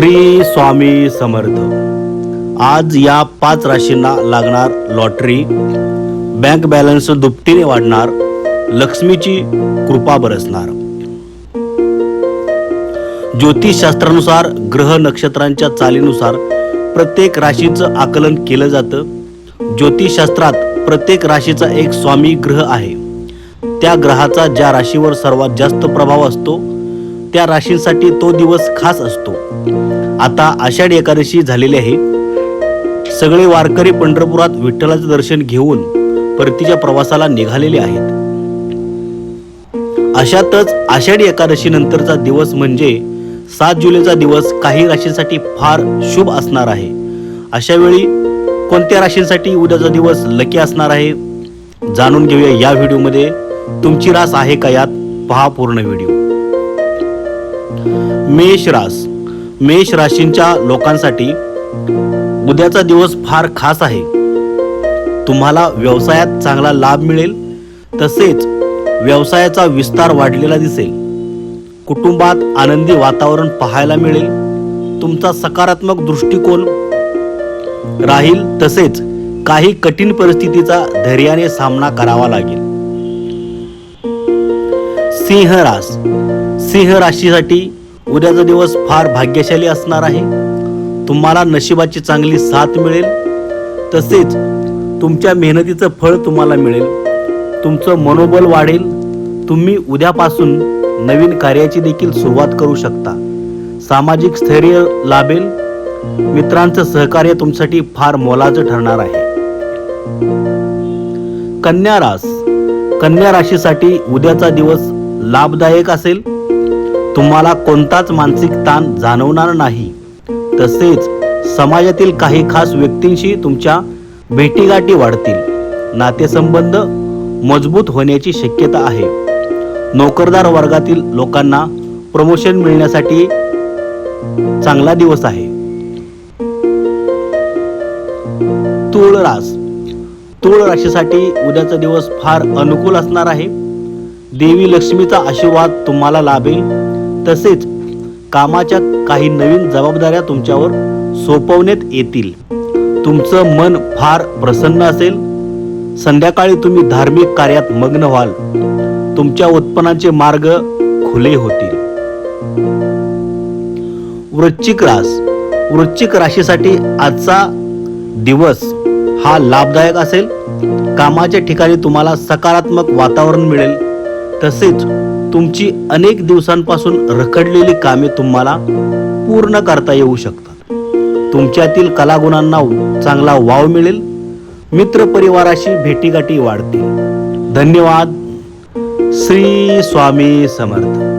श्री स्वामी समर्थ. आज या पाच राशींना लागणार लॉटरी बँक बॅलन्स दुपटीने वाढणार लक्ष्मीची कृपा बरसणार. ज्योतिषशास्त्रानुसार ग्रह नक्षत्रांच्या चालीनुसार प्रत्येक राशीचं आकलन केलं जातं. ज्योतिषशास्त्रात प्रत्येक राशीचा एक स्वामी ग्रह आहे. त्या ग्रहाचा ज्या राशीवर सर्वात जास्त प्रभाव असतो त्या राशींसाठी तो दिवस खास असतो. आता आषाढी एकादशी झालेली आहे. सगळे वारकरी पंढरपुरात विठ्ठलाचं दर्शन घेऊन परतीच्या प्रवासाला निघालेले आहेत. अशातच आषाढी एकादशी नंतरचा दिवस म्हणजे सात जुलैचा दिवस काही राशींसाठी फार शुभ असणार आहे. अशा वेळी कोणत्या राशींसाठी उद्याचा दिवस लकी असणार आहे? जाणून घेऊया या व्हिडिओमध्ये. तुमची रास आहे का यात? पहा पूर्ण व्हिडिओ. मेष रास. मेष राशींच्या लोकांसाठी उद्याचा दिवस फार खास आहे. तुम्हाला व्यवसायात चांगला लाभ मिळेल तसेच व्यवसायाचा विस्तार वाढलेला दिसेल. कुटुंबात आनंदी वातावरण पाहायला मिळेल तुमचा सकारात्मक दृष्टिकोन राहील तसेच काही कठीण परिस्थितीचा धैर्याने सामना करावा लागेल. सिंह रास सिंह राशीसाठी उद्याचा दिवस फार भाग्यशाली असणार आहे. तुम्हाला नशिबाची चांगली साथ मिळेल. तसेच तुमच्या मेहनतीचं फळ तुम्हाला मिळेल. तुमचं मनोबल वाढेल. तुम्ही उद्यापासून नवीन कार्याची देखील सुरुवात करू शकता. सामाजिक स्थैर्य लाभेल. मित्रांचं सहकार्य तुमच्यासाठी फार मोलाचं ठरणार आहे. कन्या रास. कन्या राशीसाठी उद्याचा दिवस लाभदायक असेल? तुम्हाला कोणताच मानसिक ताण जाणवणार नाही. तसेच समाजातील काही खास व्यक्तींशी तुमच्या भेटीगाठी वाढतील. नातेसंबंध मजबूत होण्याची शक्यता आहे. नोकरदार वर्गातील लोकांना प्रमोशन मिळण्यासाठी चांगला दिवस आहे. तुळ रास तुळ राशीसाठी उद्याचा दिवस फार अनुकूल असणार आहे. देवी लक्ष्मीचा आशीर्वाद तुम्हाला लाभेल. तसेच कामाच्या काही नवीन जबाबदाऱ्या तुमच्यावर सोपवण्यात येतील. तुमचं मन फार प्रसन्न असेल. संध्याकाळी तुम्ही धार्मिक कार्यात मग्न व्हाल. तुमच्या उत्पन्नाचे मार्ग खुले होतील. वृश्चिक रास. वृश्चिक राशीसाठी आजचा दिवस हा लाभदायक असेल. कामाच्या ठिकाणी तुम्हाला सकारात्मक वातावरण मिळेल. तसेच तुमची अनेक दिवसांपासून रखडलेली कामे तुम्हाला पूर्ण करता येऊ शकतात. तुमच्यातील कलागुणांना चांगला वाव मिळेल. मित्र परिवाराशी भेटीगाठी वाढतील. धन्यवाद. श्री स्वामी समर्थ.